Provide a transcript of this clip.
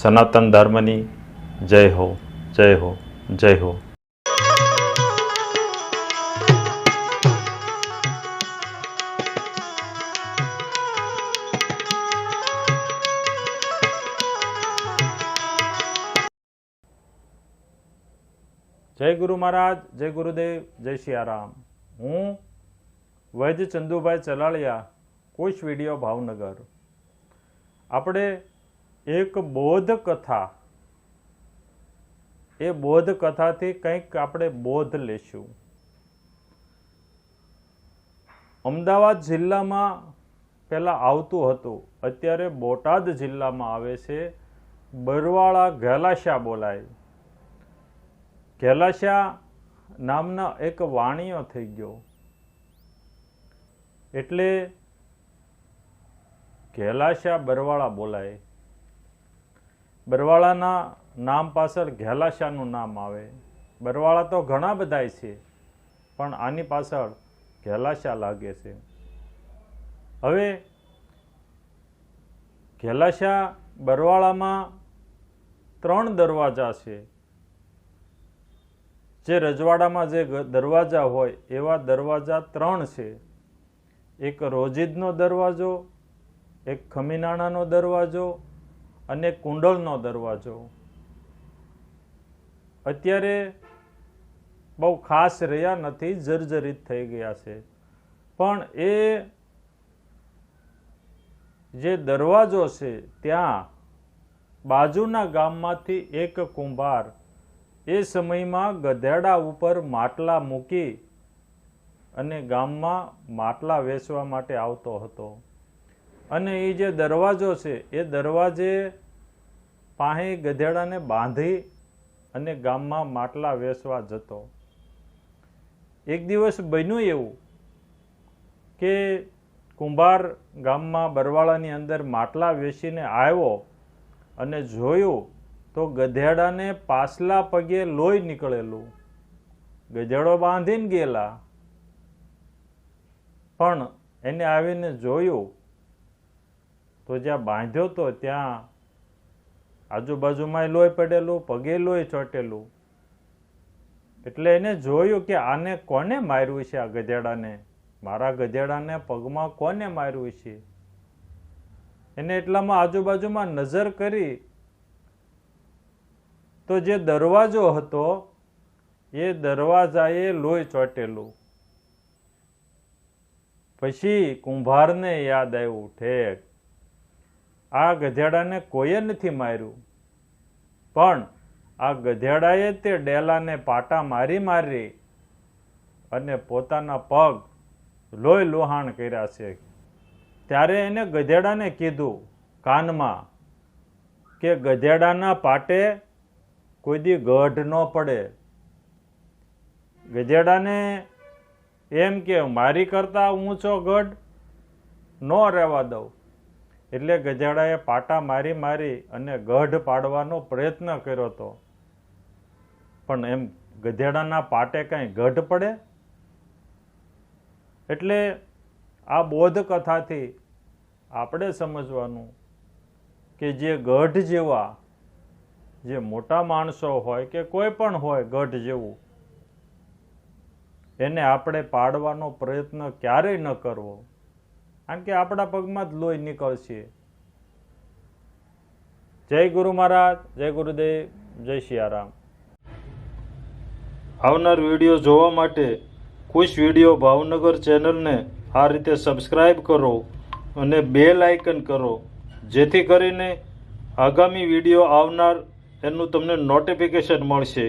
સનાતન ધર્મની જય હો જય હો જય હો. જય ગુરુ મહારાજ, જય ગુરુદેવ, જય સિયારામ હું વૈદ્ય ચંદુભાઈ ચલાળિયા કોઈ વીડિયો ભાવનગર. આપણે એક બોધ કથા એ બોધ કથાથી કંઈક આપણે બોધ લેશું. અમદાવાદ જિલ્લામાં પહેલાં આવતું હતું. અત્યારે બોટાદ જિલ્લામાં આવે છે. બરવાળા ઘેલાશા બોલાય. ઘેલાશા નામના એક વાણિયો થઈ ગયો. એટલે ઘેલાશા બરવાળા બોલાય. બરવાળાના નામ પાછળ ઘેલાશાનું નામ આવે. બરવાળા તો ઘણા બધાય છે, પણ આની પાછળ ઘેલાશા લાગે છે. હવે ઘેલાશા બરવાળામાં ત્રણ દરવાજા છે. જે રજવાડામાં જે દરવાજા હોય, એવા દરવાજા ત્રણ છે. એક રોજિદનો દરવાજો, એક ખમીનાણાનો દરવાજો અને કુંડળનો દરવાજો. અત્યારે બહુ ખાસ રહ્યા નથી, જર્જરિત થઈ ગયા છે. પણ એ જે દરવાજો છે, ત્યાં બાજુના ગામમાંથી એક કુંભાર એ સમયમાં ગધેડા ઉપર માટલા મૂકી અને ગામમાં માટલા વેચવા માટે આવતો હતો. અને એ જે દરવાજો છે, એ દરવાજે પાસે ગધેડાને બાંધી અને ગામમાં માટલા વેચવા જતો. એક દિવસ બન્યું એવું કે કુંભાર ગામમાં બરવાળાની અંદર માટલા વેચીને આવ્યો અને જોયું તો ગધેડાને પાછલા પગે લોહી નીકળેલું. ગધેડો બાંધીને ગયેલા. પણ એને આવીને જોયું તો જ્યાં બાંધ્યો તો ત્યાં આજુબાજુમાં લોહી પડેલું, પગે લોહી ચોટેલું. એટલે એને જોયું કે આને કોને માર્યું છે આ ગધેડાને? મારા ગધેડાને પગમાં કોને માર્યું છે? એને એટલામાં આજુબાજુમાં નજર કરી. તો જે દરવાજો હતો, એ દરવાજાએ લોહી ચોટેલું. પછી કુંભારને યાદ આવ્યું, ઠેક. આ ગધેડાને કોઈએ નથી માર્યું? પણ આ ગધેડાએ તે ડેલાને પાટા મારી મારી અને પોતાના પગ લોહી લોહાણ કર્યા છે. ત્યારે એને ગધેડાને કીધું કાનમાં કે ગધેડાના પાટે કોઈ દી ગઢ ન પડે. ગધેડાને એમ કે, મારી કરતા ઊંચો ગઢ ન રહેવા દઉં. એટલે ગજાડાએ પાટા મારી મારી અને ગઢ પાડવાનો પ્રયત્ન કર્યો હતો પણ એમ ગધેડાના પાટે કાંઈ ગઢ પડે? એટલે આ બોધ કથાથી આપણે સમજવાનું કે જે ગઢ જેવા, જે મોટા માણસો હોય કે કોઈ પણ હોય ગઢ જેવું, એને આપણે પાડવાનો પ્રયત્ન ક્યારેય ન કરવો. કારણ કે આપણા પગમાં જ લોહી નીકળશે. જય ગુરુ મહારાજ, જય ગુરુદેવ, જય સિયારામ આવનાર વીડિયો જોવા માટે ખુશ વીડિયો ભાવનગર ચેનલને આ રીતે સબસ્ક્રાઈબ કરો અને બેલ આઇકન કરો, જેથી કરીને આગામી વીડિયો આવનાર એનું તમને નોટિફિકેશન મળશે.